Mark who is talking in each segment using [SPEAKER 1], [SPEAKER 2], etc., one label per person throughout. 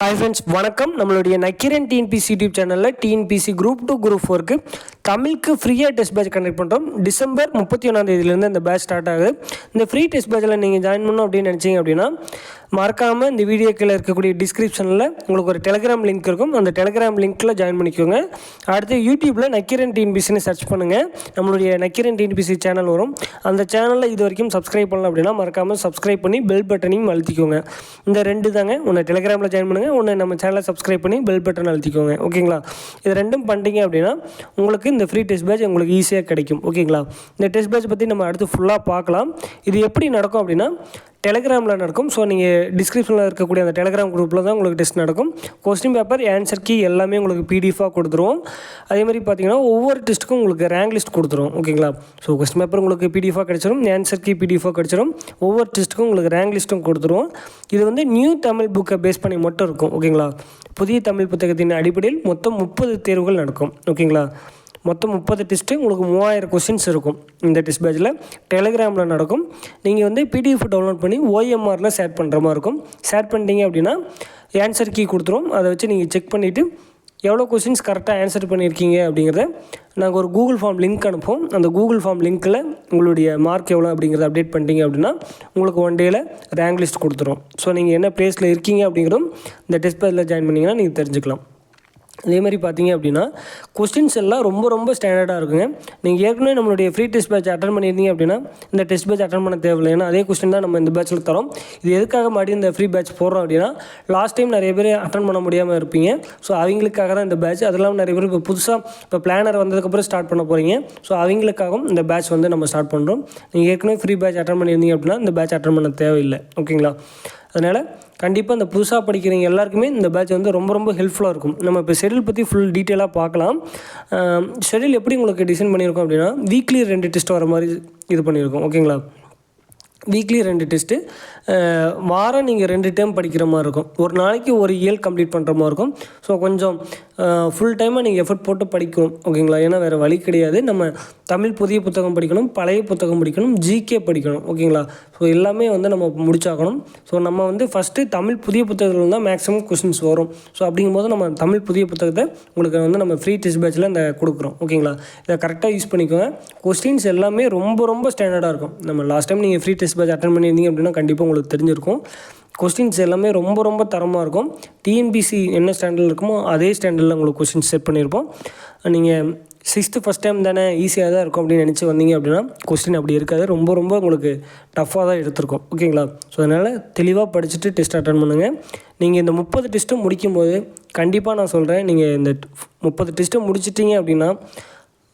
[SPEAKER 1] Hi friends வணக்கம். நம்மளுடைய Nakkeeran TNPSC YouTube சேனலில் டிஎன்பிசி குரூப் டூ குரூப் ஃபோருக்கு தமிழுக்கு ஃப்ரீயாக டெஸ்ட் பேட்ச் கண்டக்ட் பண்ணுறோம் டிசம்பர் முப்பத்தி ஒன்றாம் தேதியிலேருந்து இந்த பேட்ச் ஸ்டார்ட் ஆகுது. இந்த ஃப்ரீ டெஸ்ட் பேட்சில் நீங்கள் ஜாயின் பண்ணணும் அப்படின்னு நினச்சிங்க அப்படின்னா மறக்காமல் இந்த வீடியோக்கில் இருக்கக்கூடிய டிஸ்கிரிப்ஷனில் உங்களுக்கு ஒரு டெலிகிராம் லிங்க் இருக்கும். அந்த டெலிகிராம் லிங்க்கில் ஜாயின் பண்ணிக்கோங்க. அடுத்து யூடியூப்பில் நக்கிரன் டிஎன்பிசின்னு சர்ச் பண்ணுங்கள் நம்மளுடைய நக்கிரன் டிஎன்பிசி சேனல் வரும். அந்த சேனலில் இது வரைக்கும் சப்ஸ்கிரைப் பண்ணல அப்படின்னா மறக்காமல் சப்ஸ்கிரைப் பண்ணி பெல் பட்டனையும் அழுத்திக்கோங்க. இந்த ரெண்டு தாங்க. ஒன்று டெலிகிராமில் ஜாயின் பண்ணுங்கள் ஒன்று நம்ம சேனலை சப்ஸ்கிரைப் பண்ணி பெல் பட்டன் அழுத்திக்கோங்க. ஓகேங்களா இது ரெண்டும் பண்ணிட்டீங்க அப்படின்னா உங்களுக்கு இந்த ஃப்ரீ டெஸ்ட் பேட்ச் உங்களுக்கு ஈஸியாக கிடைக்கும். ஓகேங்களா? இந்த டெஸ்ட் பேட்ச் பற்றி நம்ம அடுத்து ஃபுல்லாக பார்க்கலாம். இது எப்படி நடக்கும் அப்படின்னா டெலிகிராமில் நடக்கும். ஸோ நீங்கள் டிஸ்கிரிப்ஷனில் இருக்கக்கூடிய அந்த டெலிகிராம் குரூப்பில் தான் உங்களுக்கு டெஸ்ட் நடக்கும். கொஸ்டின் பேப்பர் ஆன்சர் கீ எல்லாமே உங்களுக்கு பிடிஎஃபாக கொடுத்துருவோம். அதே மாதிரி பார்த்தீங்கன்னா ஒவ்வொரு டெஸ்ட்டுக்கும் உங்களுக்கு ரேங்க் லிஸ்ட் கொடுத்துரும் ஓகேங்களா? ஸோ கொஸ்டின் பேப்பர் உங்களுக்கு பிடிஎஃபாக கிடச்சிரும். ஆன்சர் கீ பிடிஎஃபாக கிடச்சிரும். ஒவ்வொரு டெஸ்ட்டுக்கும் உங்களுக்கு ரேங்க் லிஸ்ட்டும் கொடுத்துருவோம். இது வந்து நியூ தமிழ் புக்கை பேஸ் பண்ணி மட்டும் இருக்கும். ஓகேங்களா? புதிய தமிழ் புத்தகத்தின் அடிப்படையில் மொத்தம் முப்பது தேர்வுகள் நடக்கும். ஓகேங்களா? மொத்தம் முப்பது டெஸ்ட்டு உங்களுக்கு மூவாயிரம் கொஸ்டின்ஸ் இருக்கும். இந்த டெஸ்ட் பேட்சில் டெலிகிராமில் நடக்கும். நீங்கள் வந்து பிடிஎஃப் டவுன்லோட் பண்ணி ஓஎம்ஆரில் ஷேர் பண்ணுற மாதிரி இருக்கும். ஷேர் பண்ணிட்டீங்க அப்படின்னா ஆன்சர் கீ கொடுத்துரும். அதை வச்சு நீங்கள் செக் பண்ணிவிட்டு எவ்வளோ கொஸ்டின்ஸ் கரெக்டாக ஆன்சர் பண்ணியிருக்கீங்க அப்படிங்கிறத நாங்கள் ஒரு கூகுள் ஃபார்ம் லிங்க் அனுப்புவோம். அந்த கூகுள் ஃபார்ம் லிங்க்கில் உங்களுடைய மார்க் எவ்வளோ அப்படிங்கிறத அப்டேட் பண்ணிட்டீங்க அப்படின்னா உங்களுக்கு ஒன் டேயில் ரேங்க் லிஸ்ட் கொடுத்துரும். ஸோ நீங்கள் என்ன ப்ளேஸில் இருக்கீங்க அப்படிங்கிறதும் இந்த டெஸ்ட் பேஜில் ஜாயின் பண்ணிங்கன்னா நீங்கள் தெரிஞ்சுக்கலாம். அதே மாதிரி பார்த்தீங்க அப்படின்னா கொஸ்டின்ஸ் எல்லாம் ரொம்ப ரொம்ப ஸ்டாண்டர்டாக இருக்குங்க. நீங்கள் ஏற்கனவே நம்மளுடைய ஃப்ரீ டெஸ்ட் பேட்ச் அட்டன் பண்ணியிருந்தீங்க அப்படின்னா இந்த டெஸ்ட் பேட்ச் அட்டன் பண்ண தேவையில்லை. ஏன்னா அதே கொஸ்டின் தான் நம்ம இந்த பேட்சில் தரோம். இது எதுக்காக மறுபடியும் இந்த ஃப்ரீ பேட்ச் போடுறோம் அப்படின்னா லாஸ்ட் டைம் நிறைய பேர் அட்டன் பண்ண முடியாமல் இருப்பீங்க. ஸோ அவங்களுக்காக தான் இந்த பேட்ச் அதெல்லாம் நிறைய பேர் இப்போ புதுசாக இப்போ பிளானர் வந்ததுக்கப்புறம் ஸ்டார்ட் பண்ண போகிறீங்க ஸோ அவங்களுக்காகவும் இந்த பேட்ச் வந்து நம்ம ஸ்டார்ட் பண்ணுறோம் நீங்கள் ஏற்கனவே ஃப்ரீ பேட்ச் அட்டன் பண்ணியிருந்தீங்க அப்படின்னா இந்த பேட்ச் அட்டன் பண்ண தேவையில்லை. ஓகேங்களா அதனால் கண்டிப்பாக இந்த புதுசாக படிக்கிறவங்க எல்லாருக்குமே இந்த பேட்ச் வந்து ரொம்ப ரொம்ப ஹெல்ப்ஃபுல்லாக இருக்கும். நம்ம இப்போ ஷெடியூல் பற்றி ஃபுல் டீட்டெயிலாக பார்க்கலாம். ஷெடியூல் எப்படி உங்களுக்கு டிசைன் பண்ணியிருக்கோம் அப்படின்னா வீக்லி ரெண்டு டெஸ்ட் வர மாதிரி இது பண்ணியிருக்கோம் ஓகேங்களா வீக்லி ரெண்டு டெஸ்ட்டு வாரம் நீங்கள் ரெண்டு டைம் படிக்கிற மாதிரி இருக்கும். ஒரு நாளைக்கு ஒரு இயல் கம்ப்ளீட் பண்ணுற மாதிரி இருக்கும். ஸோ கொஞ்சம் ஃபுல் டைமாக நீங்கள் எஃபர்ட் போட்டு படிக்கணும் ஓகேங்களா ஏன்னா வேறு வழி கிடையாது. நம்ம தமிழ் புதிய புத்தகம் படிக்கணும் பழைய புத்தகம் படிக்கணும் ஜிகே படிக்கணும் ஓகேங்களா ஸோ எல்லாமே வந்து நம்ம முடிச்சாகணும். ஸோ நம்ம வந்து ஃபஸ்ட்டு தமிழ் புதிய புத்தகத்தில் தான் மேக்ஸிமம் கொஸ்டின்ஸ் வரும். ஸோ அப்படிங்கும்போது நம்ம தமிழ் புதிய புத்தகத்தை உங்களுக்கு வந்து நம்ம ஃப்ரீ டெஸ்ட் பேட்சில் இந்த கொடுக்குறோம் ஓகேங்களா இதை கரெக்டாக யூஸ் பண்ணிக்கோங்க. கொஸ்டின்ஸ் எல்லாமே ரொம்ப ரொம்ப ஸ்டாண்டர்டாக இருக்கும். நம்ம லாஸ்ட் டைம் நீங்கள் ஃப்ரீ டெஸ்ட் பேட்ச் அட்டன் பண்ணியிருந்தீங்க அப்படின்னா கண்டிப்பாக உங்களுக்கு தெரிஞ்சிருக்கும். கொஸ்டின்ஸ் எல்லாமே ரொம்ப ரொம்ப தரமாக இருக்கும். டிஎன்பிசி என்ன ஸ்டாண்டர்டில் இருக்குமோ அதே ஸ்டாண்டர்டில் உங்களுக்கு கொஸ்டின் செட் பண்ணியிருப்போம் நீங்கள் சிக்ஸ்த்து ஃபஸ்ட் டைம் தானே ஈஸியாக தான் இருக்கும் அப்படின்னு நினச்சி வந்தீங்க அப்படின்னா கொஸ்டின் அப்படி இருக்காது. ரொம்ப ரொம்ப உங்களுக்கு டஃப்பாக தான் எடுத்திருக்கும். ஓகேங்களா ஸோ அதனால் தெளிவாக படிச்சுட்டு டெஸ்ட் அட்டன் பண்ணுங்கள் நீங்கள் இந்த முப்பது டெஸ்ட்டும் முடிக்கும்போது கண்டிப்பாக நான் சொல்கிறேன் நீங்கள் இந்த முப்பது டெஸ்ட்டும் முடிச்சிட்டிங்க அப்படின்னா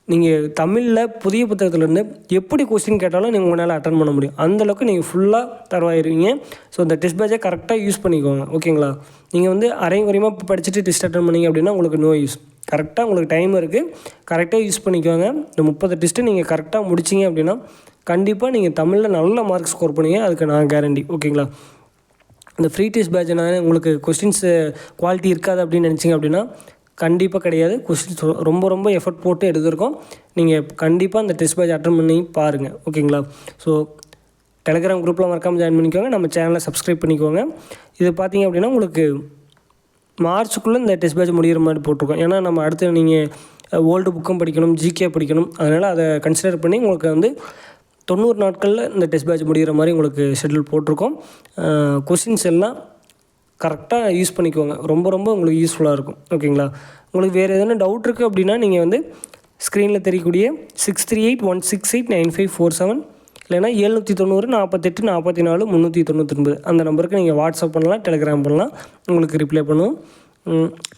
[SPEAKER 1] நீங்கள் தமிழில் புதிய புத்தகத்துலேருந்து எப்படி கொஸ்டின் கேட்டாலும் நீங்கள் உங்களால் அட்டன் பண்ண முடியும். அந்தளவுக்கு நீங்கள் ஃபுல்லாக தருவாயிருவீங்க. ஸோ இந்த டெஸ்ட் பேட்சை கரெக்டாக யூஸ் பண்ணிக்கோங்க. ஓகேங்களா நீங்கள் வந்து அரையும் குறையமாக படிச்சுட்டு டெஸ்ட் அட்டன் பண்ணீங்க அப்படின்னா உங்களுக்கு நோ யூஸ் கரெக்டாக உங்களுக்கு டைம் இருக்குது கரெக்டாக யூஸ் பண்ணிக்கோங்க. இந்த முப்பது டெஸ்ட்டு நீங்கள் கரெக்டாக முடிச்சிங்க அப்படின்னா கண்டிப்பாக நீங்கள் தமிழில் நல்ல மார்க் ஸ்கோர் பண்ணுவீங்க அதுக்கு நான் கேரண்டி ஓகேங்களா இந்த ஃப்ரீ டெஸ்ட் பேட்ச்னால உங்களுக்கு கொஸ்டின்ஸு குவாலிட்டி இருக்காது அப்படின்னு நினச்சிங்க அப்படின்னா கண்டிப்பாக கிடையாது. கொஸ்டின்ஸ் ரொம்ப ரொம்ப எஃபர்ட் போட்டு எடுத்திருக்கோம். நீங்கள் கண்டிப்பாக அந்த டெஸ்ட் பேட்ச் அட்டன் பண்ணி பாருங்கள் ஓகேங்களா ஸோ டெலிகிராம் குரூப்பில் மறக்காமல் ஜாயின் பண்ணிக்கோங்க. நம்ம சேனலை சப்ஸ்கிரைப் பண்ணிக்கோங்க. இது பார்த்தீங்க அப்படின்னா உங்களுக்கு மார்ச்சுக்குள்ளே இந்த டெஸ்ட் பேட்ச் முடிகிற மாதிரி போட்டிருக்கோம். ஏன்னா நம்ம அடுத்து நீங்கள் ஓல்டு புக்கும் படிக்கணும் ஜிகே படிக்கணும். அதனால் அதை கன்சிடர் பண்ணி உங்களுக்கு வந்து தொண்ணூறு நாட்களில் இந்த டெஸ்ட் பேட்ச் முடிகிற மாதிரி உங்களுக்கு ஷெட்யூல் போட்டிருக்கோம். கொஸ்டின்ஸ் எல்லாம் கரெக்டாக யூஸ் பண்ணிக்கோங்க. ரொம்ப ரொம்ப உங்களுக்கு யூஸ்ஃபுல்லாக இருக்கும். ஓகேங்களா உங்களுக்கு வேறு எதனா டவுட் இருக்குது அப்படின்னா நீங்கள் வந்து ஸ்க்ரீனில் தெரியக்கூடிய six three eight one six eight nine five four seven இல்லைனா எழுநூற்றி தொண்ணூறு நாற்பத்தெட்டு நாற்பத்தி நாலு முந்நூற்றி தொண்ணூற்றொன்பது அந்த நம்பருக்கு நீங்கள் வாட்ஸ்அப் பண்ணலாம் டெலிகிராம் பண்ணலாம். உங்களுக்கு ரிப்ளை பண்ணுவோம்.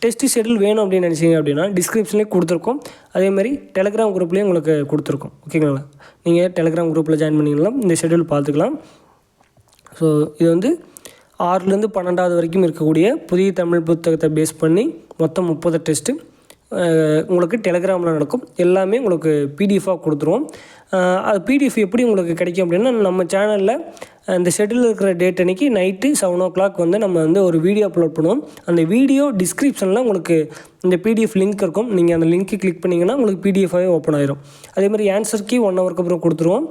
[SPEAKER 1] டெஸ்ட்டு ஷெடியூல் வேணும் அப்படின்னு நினச்சிங்க அப்படின்னா டிஸ்கிரிப்ஷன்லேயே கொடுத்துருக்கோம். அதேமாதிரி டெலிகிராம் குரூப்லேயும் உங்களுக்கு கொடுத்துருக்கோம். ஓகேங்களா நீங்கள் டெலிகிராம் குரூப்பில் ஜாயின் பண்ணிக்கலாம் இந்த ஷெடியூல் பார்த்துக்கலாம். ஸோ இது வந்து ஆறுலேருந்து பன்னெண்டாவது வரைக்கும் இருக்கக்கூடிய புதிய தமிழ் புத்தகத்தை பேஸ் பண்ணி மொத்தம் முப்பது டெஸ்ட்டு உங்களுக்கு டெலிகிராமில் நடக்கும். எல்லாமே உங்களுக்கு பிடிஎஃபாக கொடுத்துருவோம். அது பிடிஎஃப் எப்படி உங்களுக்கு கிடைக்கும் அப்படின்னா நம்ம சேனலில் இந்த ஷெட்யூலில் இருக்கிற டேட் அன்றைக்கி நைட்டு செவன் ஓ கிளாக் வந்து நம்ம வந்து ஒரு வீடியோ அப்லோட் பண்ணுவோம். அந்த வீடியோ டிஸ்கிரிப்ஷனில் உங்களுக்கு இந்த பிடிஎஃப் லிங்க் இருக்கும். நீங்கள் அந்த லிங்க்கு கிளிக் பண்ணிங்கன்னா உங்களுக்கு பிடிஎஃபாகவே ஓப்பன் ஆயிரும். அதே மாதிரி ஆன்சர் கீ ஒன் ஹவருக்கு அப்புறம் கொடுத்துருவோம்.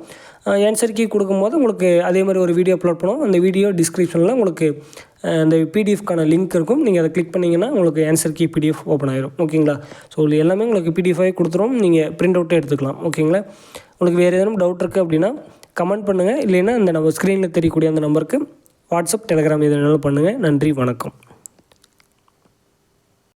[SPEAKER 1] ஆன்சர் கீ கொடுக்கும்போது உங்களுக்கு அதே மாதிரி ஒரு வீடியோ அப்லோட் பண்ணுவோம். அந்த வீடியோ டிஸ்கிரிப்ஷனில் உங்களுக்கு அந்த பிடிஎஃப்கான லிங்க் இருக்கும். நீங்கள் அதை கிளிக் பண்ணிங்கன்னா உங்களுக்கு ஆன்சர் கீ பிடிஎஃப் ஓப்பன் ஆயிரும். ஓகேங்களா? ஸோ இது எல்லாமே உங்களுக்கு பிடிஎஃபாகவே கொடுத்துரும். நீங்கள் பிரிண்ட் அவுட்டே எடுத்துக்கலாம். ஓகேங்களா? உங்களுக்கு வேறு எதுவும் டவுட் இருக்குது அப்படின்னா கமெண்ட் பண்ணுங்கள் இல்லைன்னா இந்த நம்ம ஸ்க்ரீனில் தெரியக்கூடிய அந்த நம்பருக்கு வாட்ஸ்அப் டெலிகிராம் எது வேணாலும் பண்ணுங்கள் நன்றி வணக்கம்.